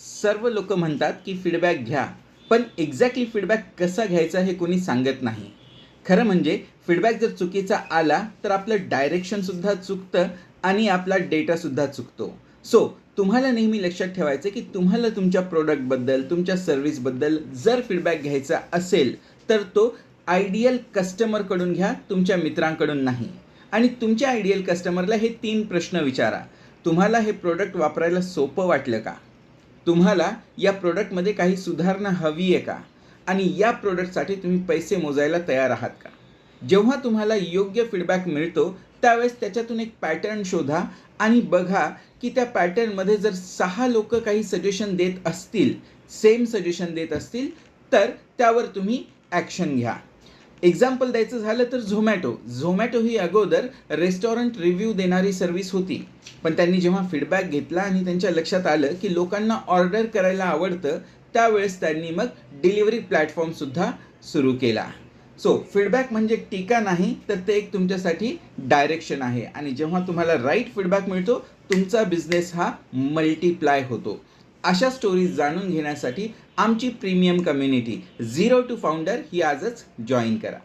सर्व लोक म्हणतात की फीडबॅक घ्या पण एक्झॅक्टली फीडबॅक कसा घ्यायचा हे कोणी सांगत नाही. खरं म्हणजे फीडबॅक जर चुकीचा आला तर आपलं डायरेक्शनसुद्धा चुकतं आणि आपला डेटासुद्धा चुकतो. सो तुम्हाला नेहमी लक्षात ठेवायचं की तुम्हाला तुमच्या प्रोडक्टबद्दल तुमच्या सर्व्हिसबद्दल जर फीडबॅक घ्यायचा असेल तर तो आयडियल कस्टमरकडून घ्या तुमच्या मित्रांकडून नाही. आणि तुमच्या आयडियल कस्टमरला हे तीन प्रश्न विचारा. तुम्हाला हे प्रोडक्ट वापरायला सोपं वाटलं का? तुम्हाला या प्रोडक्टमध्ये काही सुधारणा हवी आहे का? आणि या प्रोडक्टसाठी तुम्ही पैसे मोजायला तयार आहात का? जेव्हा तुम्हाला योग्य फीडबॅक मिळतो त्यावेळेस त्याच्यातून एक पॅटर्न शोधा आणि बघा की त्या पॅटर्नमध्ये जर सहा लोक काही सजेशन देत असतील सेम सजेशन देत असतील तर त्यावर तुम्ही ॲक्शन घ्या. एक्झाम्पल द्यायचं झालं तर झोमॅटो झोमॅटो ही अगोदर रेस्टॉरंट रिव्ह्यू देणारी सर्व्हिस होती. पण त्यांनी जेव्हा फीडबॅक घेतला आणि त्यांच्या लक्षात आलं की लोकांना ऑर्डर करायला आवडतं त्यावेळेस त्यांनी मग डिलिव्हरी प्लॅटफॉर्मसुद्धा सुरू केला. सो फीडबॅक म्हणजे टीका नाही तर ते एक तुमच्यासाठी डायरेक्शन आहे. आणि जेव्हा तुम्हाला राईट फीडबॅक मिळतो तुमचा बिझनेस हा मल्टिप्लाय होतो. अशा स्टोरीज जाणून घेण्यासाठी आमची premium community zero to founder ही आजच जॉईन करा.